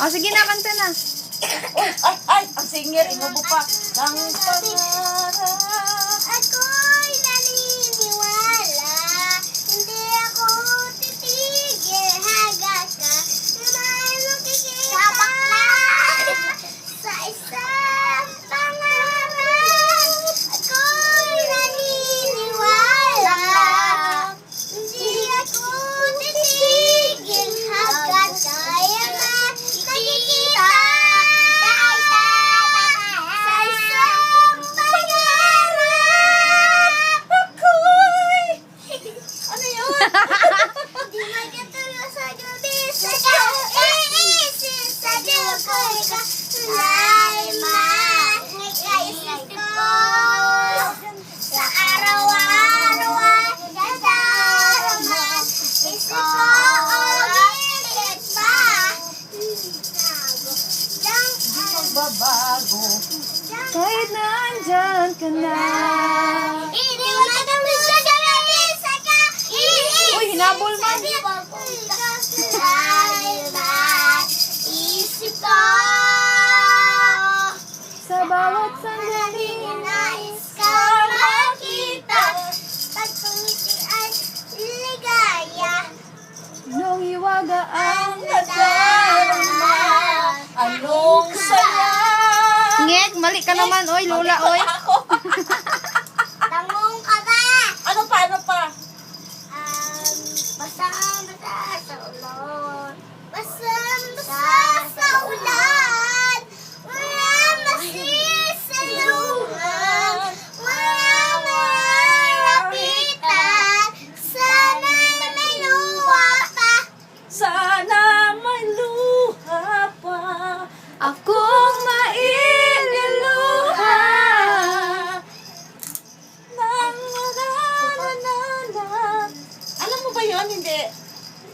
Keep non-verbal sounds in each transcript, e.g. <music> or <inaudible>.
O, sige na, kanta na. Ay, ay, ang singer, inubo pa. Ang pangarap. Kahit na andyan ka na. Hinabol man. Isip ko Sa bawat sandali. Nais ka makita Pag tumiti ay ligaya Nung hiwaga ang nadarama. Anong saya? Ngek, mali ka naman, oy, lula, oy. <laughs> Akong maililuha. Nang nananana. Alam mo ba yon Hindi.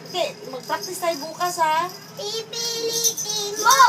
Hindi. Mag-practice tayo bukas, ha? Pipilitin mo